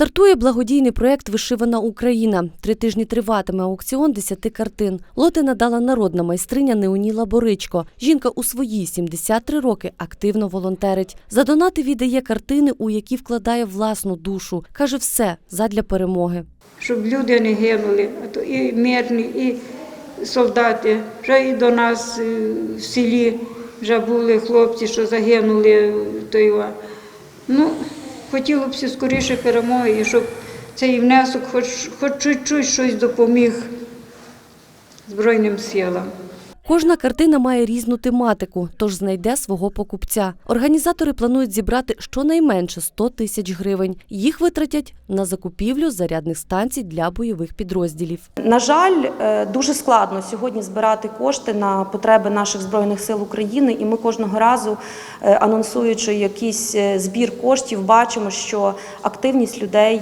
Стартує благодійний проєкт Вишивана Україна. Три тижні триватиме аукціон десяти картин. Лоти надала народна майстриня Неоніла Боричко. Жінка у свої 73 роки активно волонтерить. За донати віддає картини, у які вкладає власну душу. Каже, все задля перемоги. щоб люди не гинули, а то і мирні, і солдати. Вже і до нас е, в селі вже були хлопці, що загинули. Ну, хотіло б скоріше перемоги, і щоб цей внесок хоч, хоч чуть-чуть щось допоміг Збройним силам. Кожна картина має різну тематику, тож знайде свого покупця. Організатори планують зібрати щонайменше 100 тисяч гривень. Їх витратять на закупівлю зарядних станцій для бойових підрозділів. На жаль, е, дуже складно сьогодні збирати кошти на потреби наших збройних сил України, і ми кожного разу, е, анонсуючи якийсь е, збір коштів, бачимо, що активність людей,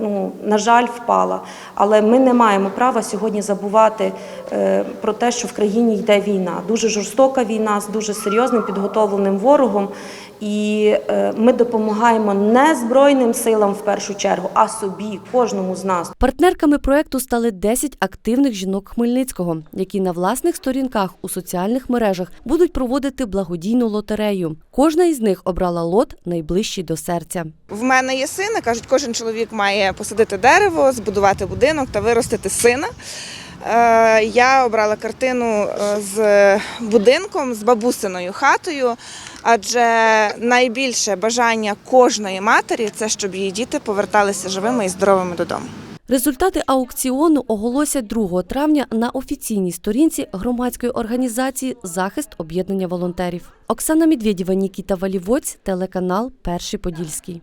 ну на жаль, впала. Але ми не маємо права сьогодні забувати про те, що в країні йде війна. Дуже жорстока війна з дуже серйозним підготовленим ворогом. І е, ми допомагаємо не збройним силам в першу чергу, а собі, кожному з нас. Партнерками проекту стали 10 активних жінок Хмельницького, які на власних сторінках у соціальних мережах будуть проводити благодійну лотерею. Кожна із них обрала лот найближчий до серця. В мене є син, і кажуть, кожен чоловік має посадити дерево, збудувати будинок та виростити сина. Е, Я обрала картину е, з будинком, з бабусиною хатою, адже найбільше бажання кожної матері це щоб її діти поверталися живими і здоровими додому. Результати аукціону оголосять 2 травня на офіційній сторінці громадської організації Захист об'єднання волонтерів. Оксана Медведєва, Нікіта Валівоць, телеканал Перший Подільський.